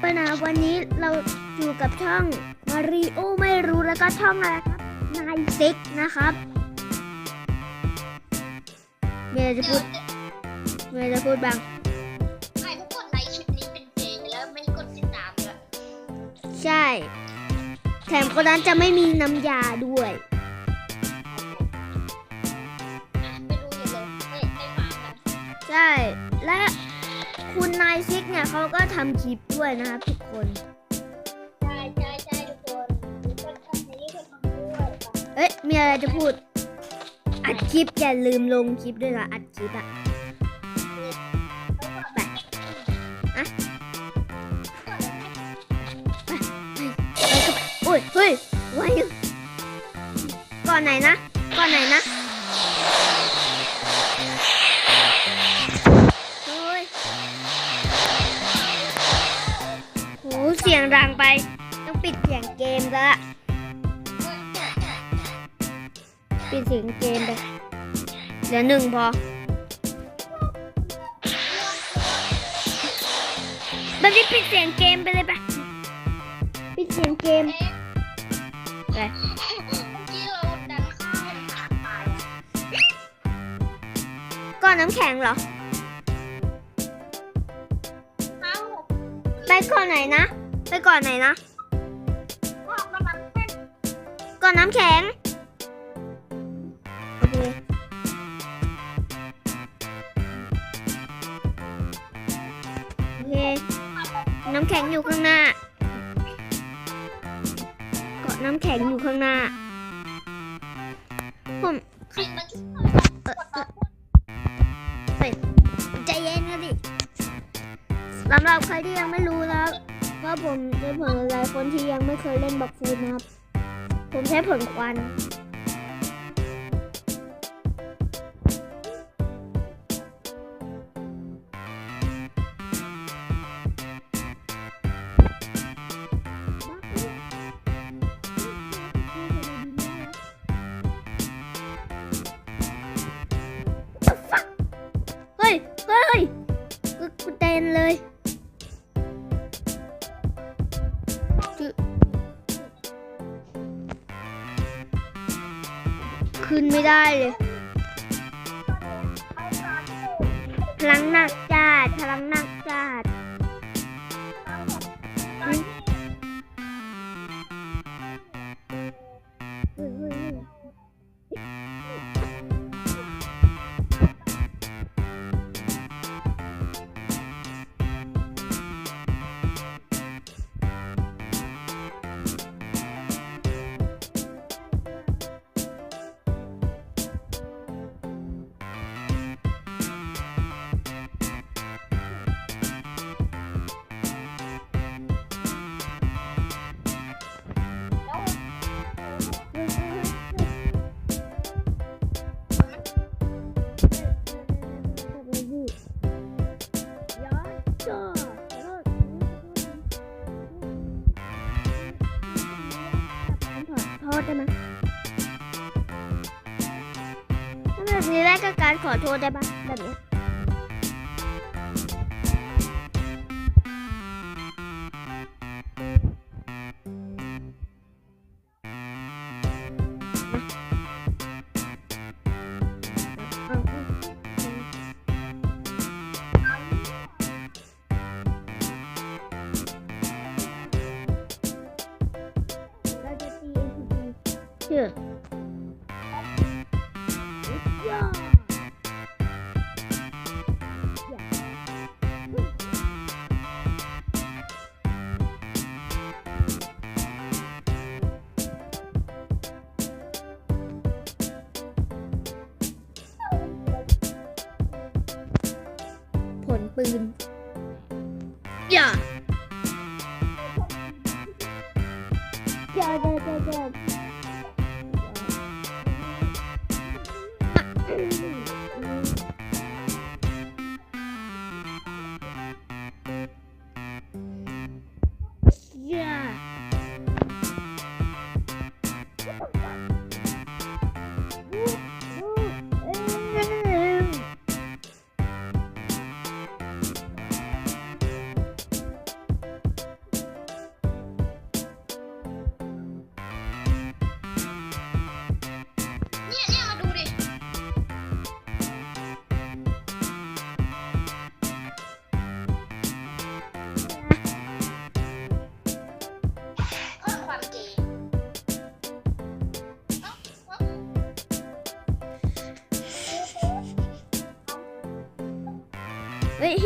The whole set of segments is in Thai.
ไปนะวันนี้เราอยู่กับช่องมาริโอไม่รู้แล้วก็ช่องอะไรครับนายซิกนะครับเมียจะพูดเมียจะพูดบ้างใครทุกคนในคลิปนี้เป็นเกย์แล้วไม่กดติดตามด้วยใช่ แถมคนนั้นจะไม่มีน้ำยาด้วยอะไปดูกันเลยไปไปฟังกันใช่และ คุณนายซิกเนี่ยเขาก็ทำคลิปด้วยนะครับทุกคน ใช่ใช่ใช่ทุกคนทุกคนทำนี้ก็ทำด้วยเอ๊ะมีอะไรจะพูด อัดคลิปอย่าลืมลงคลิปด้วยนะอัดคลิปอะไปอุ้ยเฮ้ยไว้ก่อนไหนนะ ก่อนไหนนะ ดังไป ต้องปิดเสียงเกมแล้วละปิดเสียงเกมไปเหลือหนึ่งพอแบบนี้ปิดเสียงเกมไปเลยปะปิดเสียงเกมเอ๊ะไปเมื่อกี้เราดันข้าวขาดตายอะก้อนน้ำแข็งเหรอเอ้าไปก่อนไหนนะ ไปก่อนไหนนะพวกมันเป็นก่อนน้ำแข็ง โอเค โอเค น้ำแข็งอยู่ข้างหน้า เกาะน้ำแข็งอยู่ข้างหน้า ผมใครมันช่วยเออเออเฮ้ยใจเย็นนะดิสำหรับใครที่ยังไม่รู้นะครับ เพราผมจะผลอะไรคนที่ยังไม่เคยเล่นบักฟูดนะครับ ผมใช้ผลควัน ขึ้ ก็การ ปืน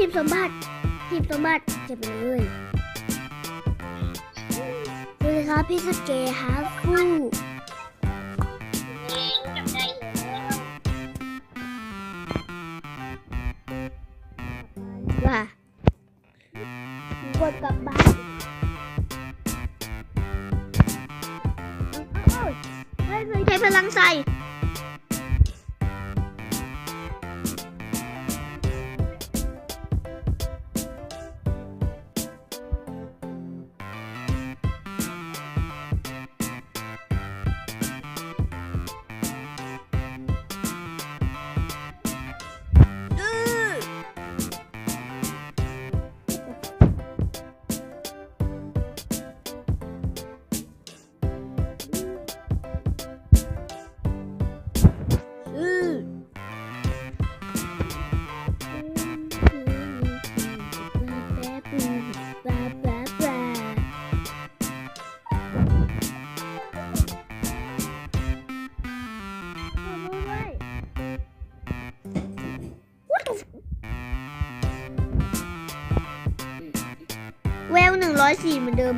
บสมบัติหีบสมบัติเก็บไปเลยสวัสดีครับพี่สเกฮาฟูเสี่เหมือนเดิม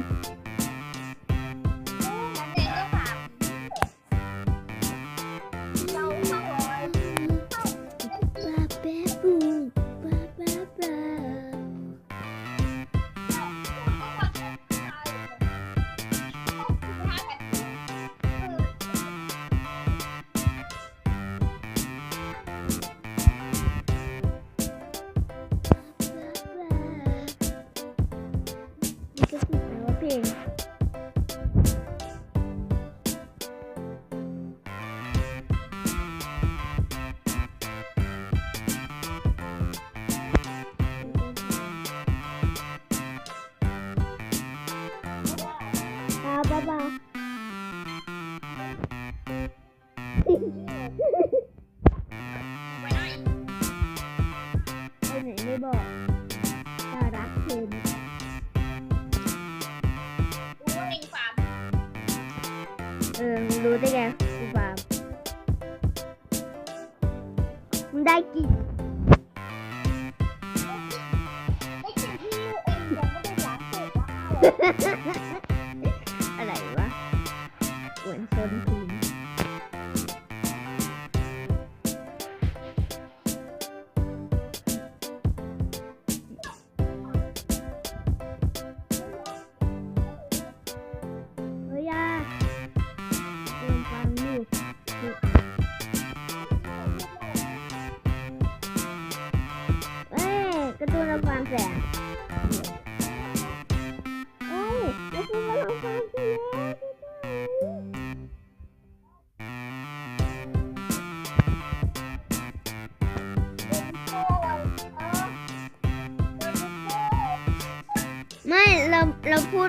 อะไรวะเหมือนคนทีมเฮ้ยอยาเดินฟังอยู่เอ้ยกร์ตูนเราแสง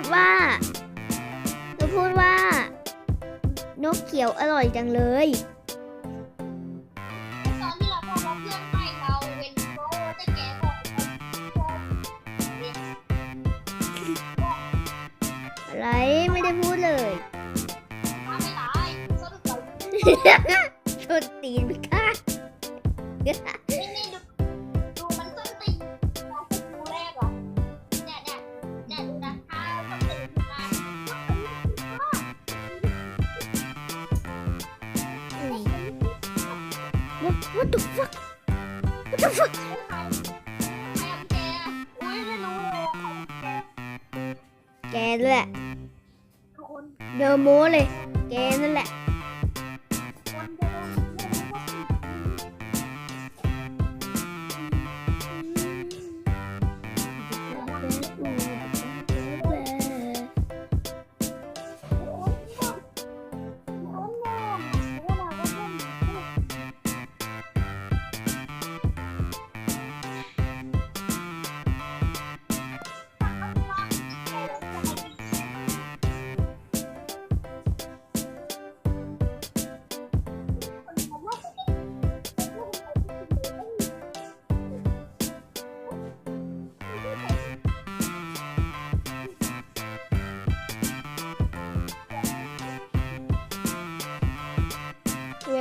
ดว่าเราพูดว่า นกเขียวอร่อยจังเลยตอนที่เราพอเราเพื่อนไม่เราเว้นโรแต่แกบอกอะไรไม่ได้พูดเลยมาไม่ได้สรุปเรา ชนตีนไปค่ะ What what the fuck what the fuck ใครใครเอาแกอุ้ยไม่รู้เลยใครแกนั่นแหละทุกคนเดอโมเลย แกนั่นแหละ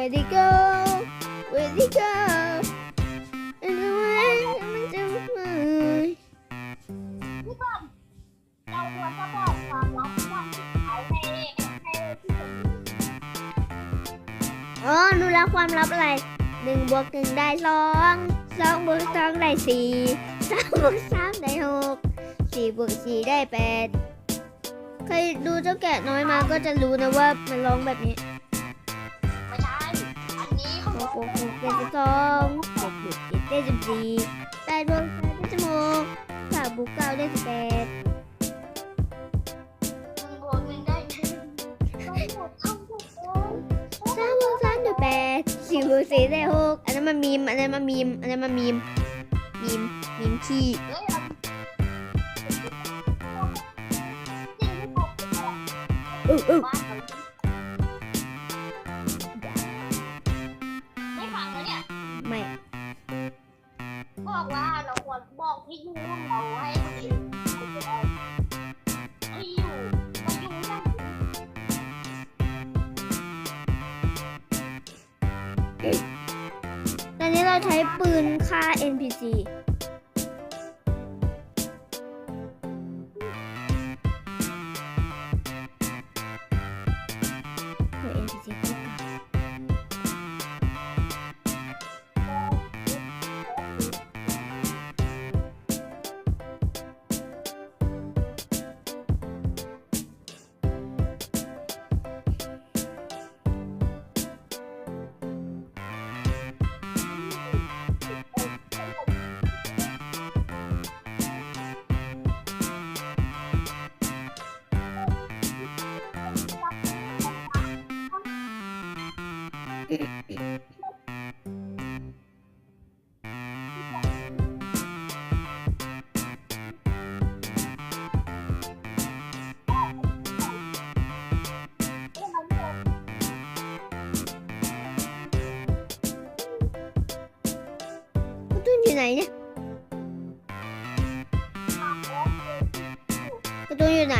Where'd it go? Where'd it go? And the was so fun. พี่บอมเอ้นูรักความลับอะไรหนึ่งบวกหนึ่งได้สองสองบวกสองได้สี่สามบวกสามได้หกสี่บวกสี่ได้แปดใครดูเจ้าแกะน้อยมาก็จะรู้นะว่ามันร้องแบบนี้ หกบวกหกเป็นสิบสองหกบวกเจ็ดได้สิบสี่แปดบวกแปดได้สิบหกเก้าบวกเก้าได้สิบแปดหนึ่งบวกหนึ่งได้สองสองบวกสองสามบวกสามได้แปดสี่บวกสี่ได้หกอันนั้นมันมีมอันนั้นมันมีมอันนั้นมันมีมมีมมีมขี้เออเออ เราควรบอกพี่ยู่ของเราให้คนอื่นที่อยู่มาอยู่นั่นตอนนี้เราใช้ปืนฆ่า NPC ไหนเนี่ยคุณตุ้นอยู่ไหน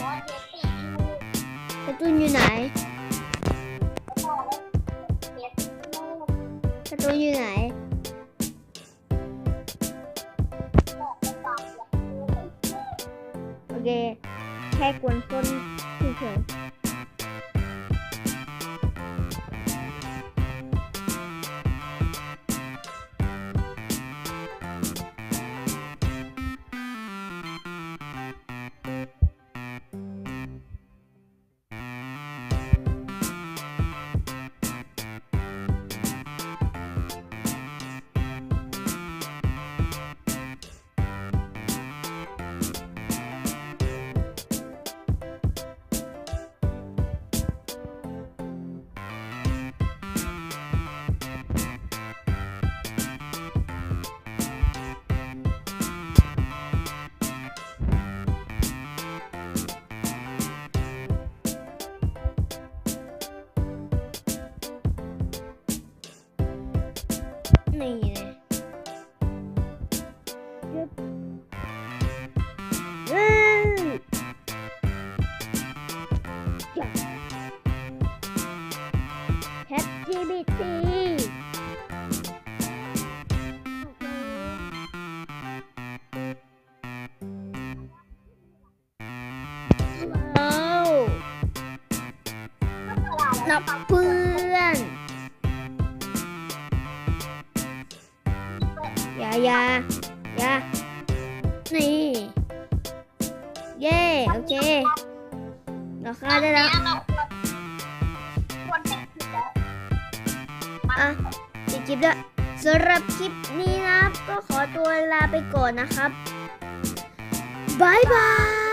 บอสเดตีอยู่คุณตุ้นอยู่ไหนกแล้วเด็ดลูกคุณตุ้นอยู่ไหนบอามอย่างลูกโอเคแค่กวนต้นเฉยาอย่าอย่านี่ เย่โอเค เราฆ่าได้แล้วเราควรเป็นผิดแล้ว อะปิดคลิปด้วยสำหรับคลิปนี้นะครับ ก็ขอตัวลาไปก่อนนะครับบายบาย